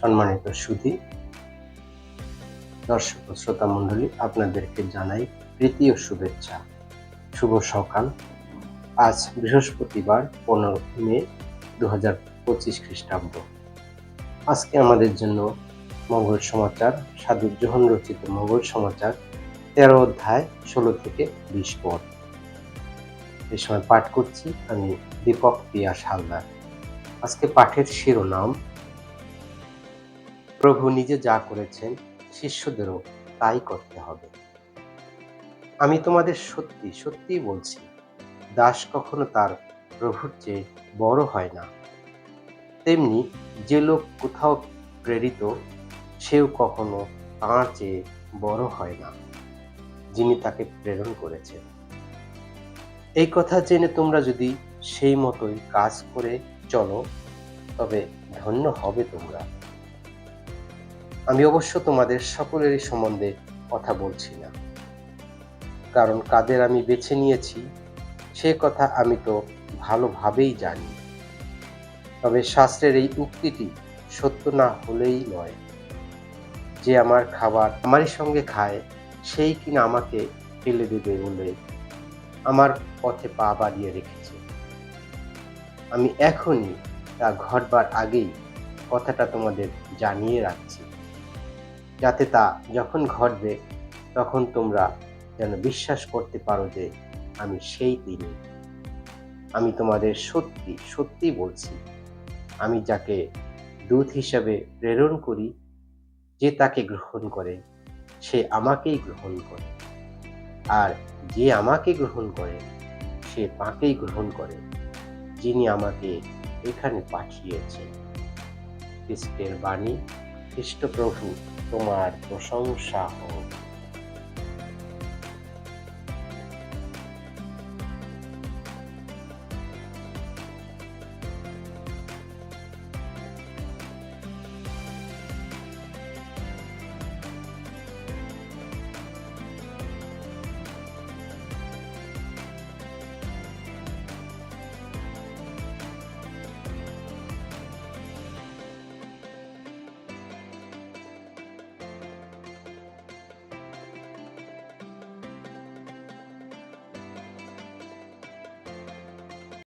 সম্মানিত সুধী, দর্শক শ্রোতা মণ্ডলী, আপনাদেরকে জানাই ও শুভেচ্ছা। শুভ সকাল। আজ বৃহস্পতিবার, পনেরো মে দু হাজার পঁচিশ খ্রিস্টাব্দ। আজকে আমাদের জন্য মঙ্গল সমাচার, সাধু জোহন রচিত মঙ্গল সমাচার, তেরো অধ্যায়, ষোলো থেকে বিশ পদ। এই সময় পাঠ করছি আমি দীপক পিয়া হালদার। আজকে পাঠের শিরোনাম প্রভু নিজে যা করেছেন শিষ্যদেরও তাই করতে হবে। আমি তোমাদের সত্যি সত্যি বলছি, দাস কখনো তার প্রভুর চেয়ে বড় হয় না। তেমনি যে লোক কোথাও প্রেরিত, সেও কখনো তাঁর চেয়ে বড় হয় না, যিনি তাকে প্রেরণ করেছেন। এই কথা জেনে তোমরা যদি সেই মতোই কাজ করে চলো, তবে ধন্য হবে তোমরা। আমি অবশ্য তোমাদের সকলেরই সম্বন্ধে কথা বলছি না। কারণ কাদের আমি বেছে নিয়েছি, সে কথা আমি তো ভালোভাবেই জানি। তবে শাস্ত্রের এই উক্তিটি সত্য না হলেই নয়। যে আমার খাবার আমারই সঙ্গে খায়, সেই কিনা আমাকে ফেলে দেবে বলে আমার পথে পা বাড়িয়ে রেখেছে। আমি এখনই তা ঘটবার আগেই কথাটা তোমাদের জানিয়ে রাখছি। যাতে তা যখন ঘটবে, তখন তোমরা যেন বিশ্বাস করতে পারো যে আমি সেই তিনি। আমি তোমাদের সত্যি সত্যি বলছি। আমি যাকে দূত হিসাবে প্রেরণ করি, যে তাকে গ্রহণ করে, সে আমাকেই গ্রহণ করে। আর যে আমাকে গ্রহণ করে, সে তাকেই গ্রহণ করে, যিনি আমাকে এখানে পাঠিয়েছেন। খ্রিস্টের বাণী খ্রিস্টপ্রভু তোমার প্রশংসা হোক।